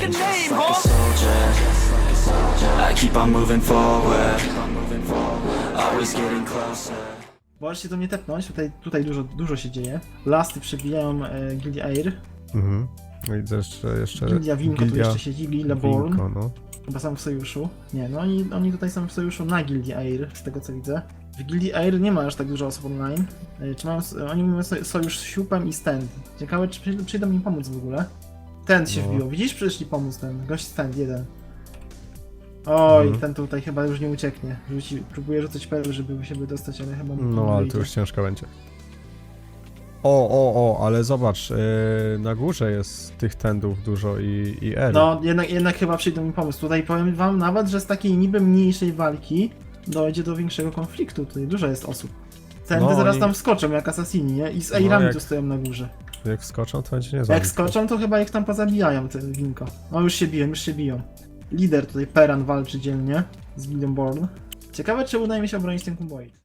make a name, huh? I keep on moving forward. Always getting closer. Do mnie tepnąć, tutaj, tutaj dużo, dużo się dzieje. Lasty przebijają e, Gildia Air, Mhm. No i jeszcze, jeszcze Gildia Winko tu jeszcze siedzi, Gildia Born, Winko, no. chyba są w sojuszu. Nie, no oni, oni tutaj są w sojuszu na Gildii Air, z tego co widzę. W Gildii Air nie ma aż tak dużo osób online. E, Czy mają, oni mają soj- sojusz z Siupem i Stand. Ciekawe, czy przyjdą, przyjdą mi pomóc w ogóle. Ten się No. wbiło, widzisz? Przyszli pomóc ten, gość Stand jeden. Oj, Mhm. ten tutaj chyba już nie ucieknie. Rzuci, próbuje rzucać perły, żeby się wydostać, ale chyba mu No, nie ale to już ciężko będzie. O, o, o, ale zobacz, yy, na górze jest tych tendów dużo i, i R. No, jednak, jednak chyba przyjdą mi pomóc. Tutaj powiem wam nawet, że z takiej niby mniejszej walki dojdzie do większego konfliktu. Tutaj dużo jest osób. Tędy No, zaraz oni- tam wskoczą jak asasini, nie? I z No, Airami jak- tu stoją na górze. Jak skoczą, to będzie niezłe. Jak skoczą, to chyba ich tam pozabijają, te winko. No już się biją, już się biją. Lider tutaj, Peran, walczy dzielnie z Gideon Born. Ciekawe, czy uda mi się obronić ten kuboid.